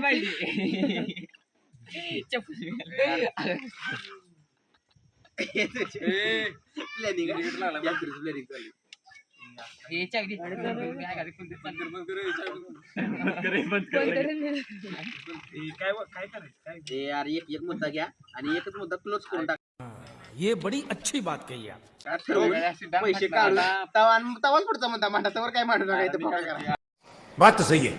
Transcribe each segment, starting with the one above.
नाही पाहिजे planning planning चालू हे चाकरी. काय करायचं? कोणते काय काय करायचं काय ए यार एक एक मुद्दा घ्या आणि एकच मुद्दा क्लोज करून टाका ये बड़ी अच्छी बात कही आप पैसे काढून तवा आणि तवाच पुढचा मुद्दा मांडा तवर काय मांडू नका इथं बघा करा. बात सही है।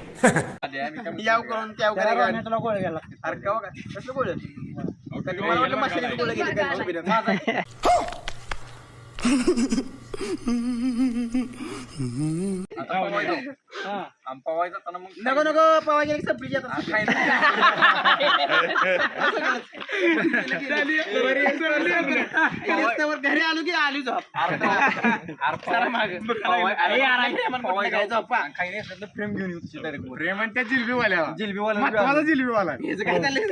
याव करून त्याव करा रोहण्या तुला गोळ लागते अरे का? बघा कसलं गोळ मला वाटलं मशालीचं गोळ गेले काय शिबिरात. माझा नको नको पवा गेले की संपली आता. घरी आलो की आली झोप घेऊन येऊ त्या जिलबीवाल्या जिलबीवाला जिलबीवाला हेच काय चाललंय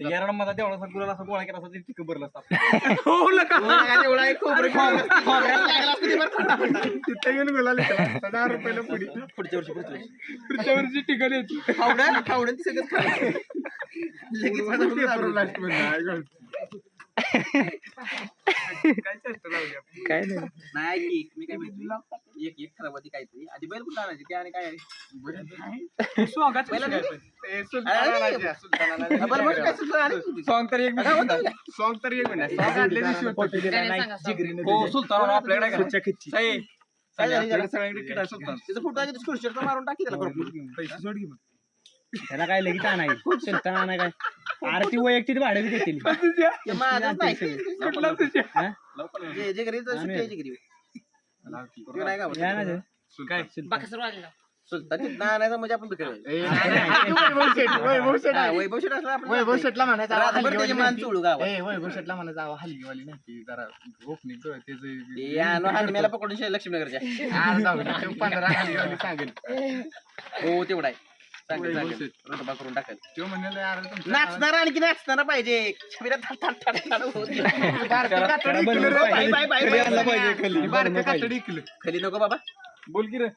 यार मला तेवढा गुलाल असा गोळा केला असता तरी तिकडे भरलं असतं. एवढा एक खोबरं खाऊन खोबऱ्याला लागला असतं ते बरं फटाफट. तिथे येऊन गुलाल केला दहा रुपयाला पुढे. पुढच्या वर्षी पुढच्या वर्षी. पुढच्या वर्षी टिकल येते. खावडं खावडं ती सगळंच खावडं. लगेच. लास्टमध्ये काय नाही. नाही की मी काय म्हणतो एक एक खराब होती काहीतरी. आधी बैल कुठं आणायची? ते आणि काय आहे? पहिला नाही? हा, बरं, बरं, काय सुचलं आणि? सॉंग तर एक? सॉंग तर एक. हो सुलतान आपल्याकडे काय? सगळ्यांकडे मारून टाकी त्याला भरपूर. पैसे सोड की मग. त्याला काय लगेच आणाय सुलतान आणाय काय? आरती वैयक्तिक भाडे बी देतील ते माझंच नाही. हा? जे- जे घरी तर सुट्टी आहे जे घरी. ते नाही का या ना आवडत. ते. काय सुलतान तिथनं आणायचं म्हणजे आपण वैभव. वैभव असला वैभव म्हणायचं आवा रात्रभर त्याची हलगीवाली मान नाही चोळू ती. गावात. ए, वैभव शेठला म्हणायचं आवा हलगीवाली नाही ती जरा ओपनिंग तो त्याचं ते आणू हानम्याला पकडून शे- लक्ष्मीनगरच्या. ते पंधरा हलगीवाली सांगेल हो तेवढा आहे करून टाकेल तो यार तुमचं नाचणारा आणखी नाचणारा पाहिजे शरीरात थाट थाट थाट थाट होत गेलं. बारकं कातडी त्याला इकलं रे. बरोबर बाय, बाय, बाय, खाली बाय, आणलं बाय. पाहिजे खाली. बारकं कातडी इकलं. खाली नको बाबा बोल की रे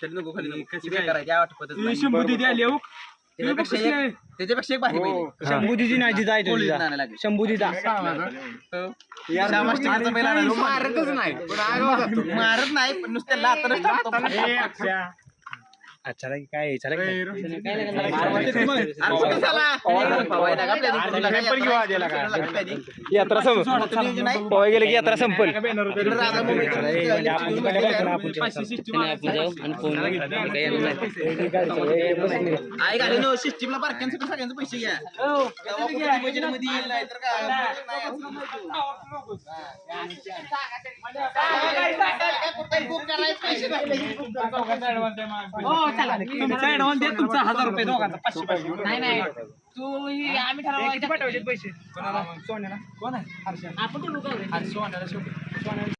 खाली नको खाली नको कशी काय? करायची आठवतच नाही. शंभू दिदी आली हो त्याच्यापेक्षा एक- त्याच्यापेक्षा एक भारी पाहिजे शंभू दिदी नाही आहे पोलीस लागेल. बैल आणायला. मारतच नाही. मारत नाही पण नुसत्या लातरच टाकतो ए, अक्षय. अच्छा याला काय. यात्रा planning. यात्रा संप. पवाय गेले की यात्रा संपल म्हणजे सिस्टीमला बारक्यांसाठी सगळ्यांचे पैसे घ्या येईल नाही तर काय नाही तुमचा हजार रुपये दोघांचा पाचशे पाचशे नाही नाही. तू ही आम्ही पाठवायचे पैसे. कोणाला सोन्याला. कोण आहे? हर्षा आपण ठरवू का रे? सोन्याला शेवटी सोन्याला